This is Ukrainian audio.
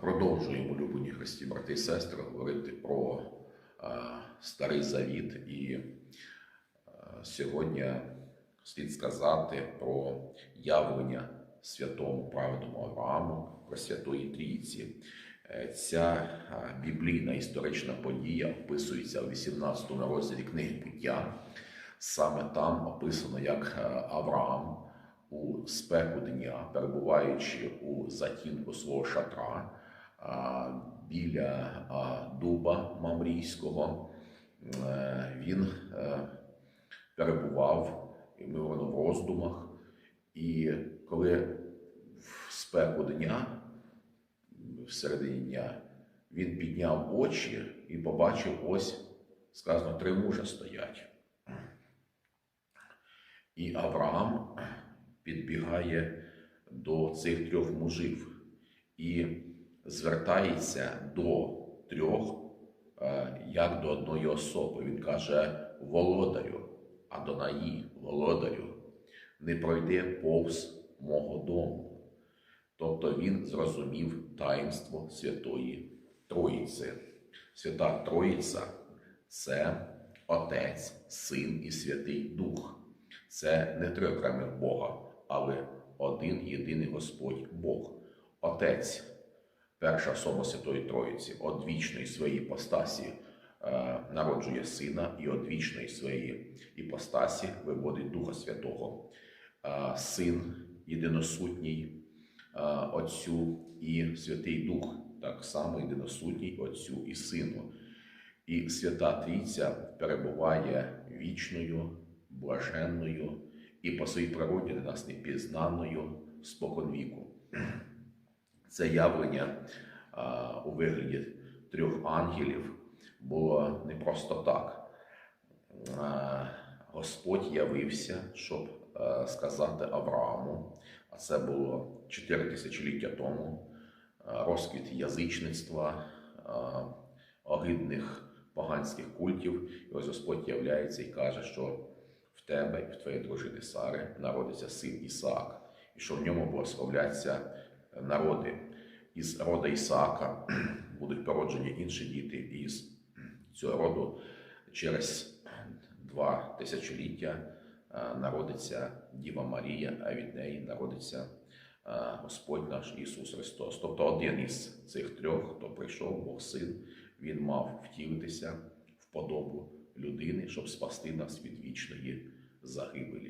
Продовжуємо, улюблені Христі, брати і сестри, говорити про Старий Завіт. І сьогодні слід сказати про явлення святому праведному Аврааму, про Святої Трійці. Е, Ця біблійна історична подія описується у 18 розділі книги буття. Саме там описано, як Авраам у спеку дня, перебуваючи у затінку свого шатра біля дуба Мамрійського, е, він е, перебував ймовірно в роздумах. І коли в спеку дня, в середині дня, він підняв очі і побачив ось, сказано, три мужа стоять. І Авраам підбігає до цих трьох мужів і звертається до трьох е, як до одної особи. Він каже: Володарю, Адонаї, володарю, не пройди повз мого дому. Тобто він зрозумів таїнство Святої Троїці. Свята Троїця це Отець, Син і Святий Дух. Це не три окремих Бога, але один єдиний Господь Бог. Отець, перша особа Святої Троїці, одвічної своєї іпостасі е, народжує сина і одвічної своєї іпостасі виводить Духа Святого. Е, Син єдиносутній е, Отцю і Святий Дух, так само єдиносутній Отцю і Сину. І Свята Трійця перебуває вічною, блаженною і по своїй природі для нас непізнаною споконвіку. Це явлення а, у вигляді трьох ангелів було не просто так. А, Господь явився, щоб а, сказати Аврааму, а це було 4 тисячоліття тому, а, розквіт язичництва, а, огидних поганських культів. І ось Господь являється і каже, що в тебе і в твоєї дружини Сари народиться син Ісаак, і що в ньому благословляться народи. Із рода Ісаака будуть породжені інші діти, із цього роду через два тисячоліття е, народиться Діва Марія, а від неї народиться е, Господь наш Ісус Христос. Тобто один із цих трьох, хто прийшов, Бог Син, він мав втілитися в подобу людини, щоб спасти нас від вічної загибелі.